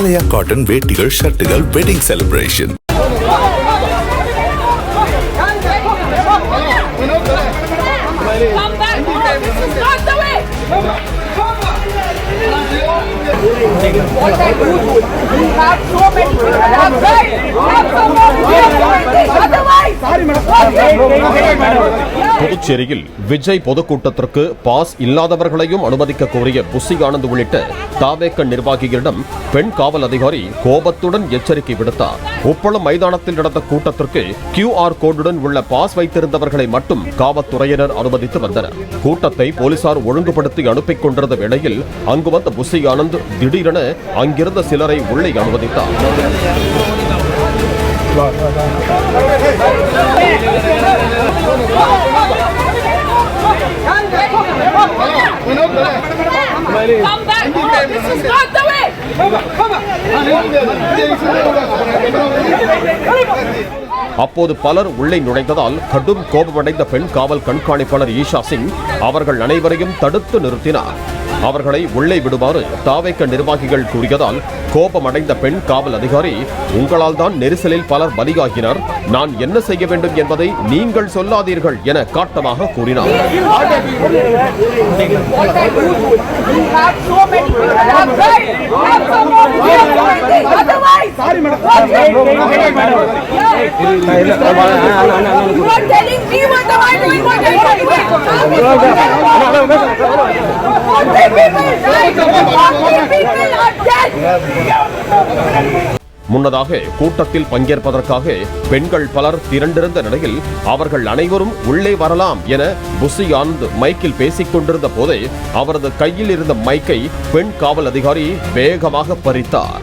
ஆலயா cotton வேட்டிகள் ஷர்ட்டுகள் wedding celebration புதுச்சேரியில் விஜய் பொதுக்கூட்டத்திற்கு பாஸ் இல்லாதவர்களையும் அனுமதிக்க கோரிய புசி ஆனந்த் உள்ளிட்ட தாவேக்க நிர்வாகிகளிடம் பெண் காவல் அதிகாரி கோபத்துடன் எச்சரிக்கை விடுத்தார். உப்பளம் மைதானத்தில் நடந்த கூட்டத்திற்கு கியூஆர் கோடுடன் உள்ள பாஸ் வைத்திருந்தவர்களை மட்டும் காவல்துறையினர் அனுமதித்து வந்தனர். கூட்டத்தை போலீசார் ஒழுங்குபடுத்தி அனுப்பிக் கொண்டிருந்த வேளையில் அங்கு வந்த புசி ஆனந்த் திடீரென அங்கிருந்த சிலரை உள்ளே அனுமதித்தார். Esses அப்போது பலர் உள்ளே நுழைந்ததால் கடும் கோபமடைந்த பெண் காவல் கண்காணிப்பாளர் ஈஷா சிங் அவர்கள் அனைவரையும் தடுத்து நிறுத்தினார். அவர்களை உள்ளே விடுமாறு தாவேக்க நிர்வாகிகள் கூறியதால் கோபமடைந்த பெண் காவல் அதிகாரி உங்களால் தான் நெரிசலில் பலர் பலியாகினர். நான் என்ன செய்ய வேண்டும் என்பதை நீங்கள் சொல்லாதீர்கள் என காட்டமாக கூறினார். முன்னதாக கூட்டத்தில் பங்கேற்பதற்காக பெண்கள் பலர் திரண்டிருந்த நிலையில் அவர்கள் அனைவரும் உள்ளே வரலாம் என புசி ஆனந்த் மைக்கில் பேசிக் கொண்டிருந்த போதே அவரது கையில் இருந்த மைக்கை பெண் காவல் அதிகாரி வேகமாக பறித்தார்.